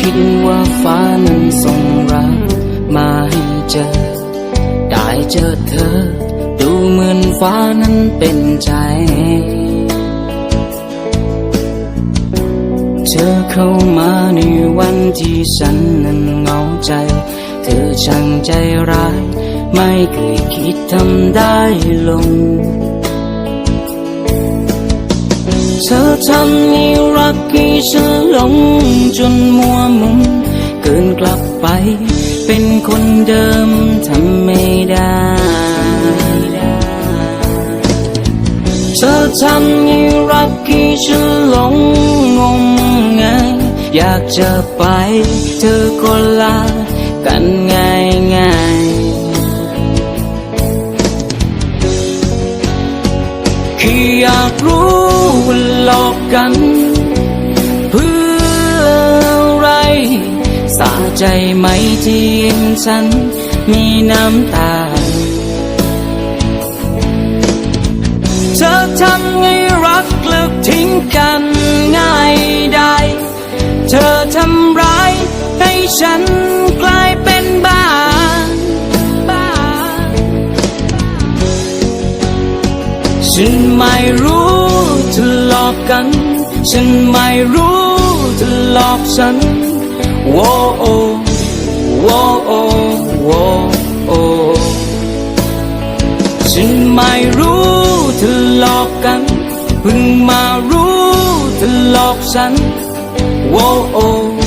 คิดว่าฟ้านั้นส่งรักมาให้เจอ ได้เจอเธอ ดูเหมือนฟ้านั้นเป็นใจ เธอเข้ามาในวันที่ฉันนั้นเหงาใจ เธอช่างใจร้าย ไม่เคยคิดทำได้ลง ทำให้รักให้ฉันหลงจนมัวมุมเกินกลับไป เป็นคนเดิมทำไม่ได้ เธอทำให้รักให้ฉันหลงงมงายอยากจะไป เธอก็ลากันง่ายง่ายคืออยากรู้ หลอกกัน เพื่ออะไร สาใจไหมที่เห็นฉันมีน้ำตา เธอทำให้รักเลิกทิ้งกันง่ายได้ เธอทำร้ายให้ฉัน ฉันไม่รู้เธอหลอกกัน ฉันไม่รู้เธอหลอกฉันโว้โอโว้โอโว้โอฉันไม่รู้เธอหลอกกันเพิ่งมารู้เธอหลอกฉันโว้โอโว้โอ้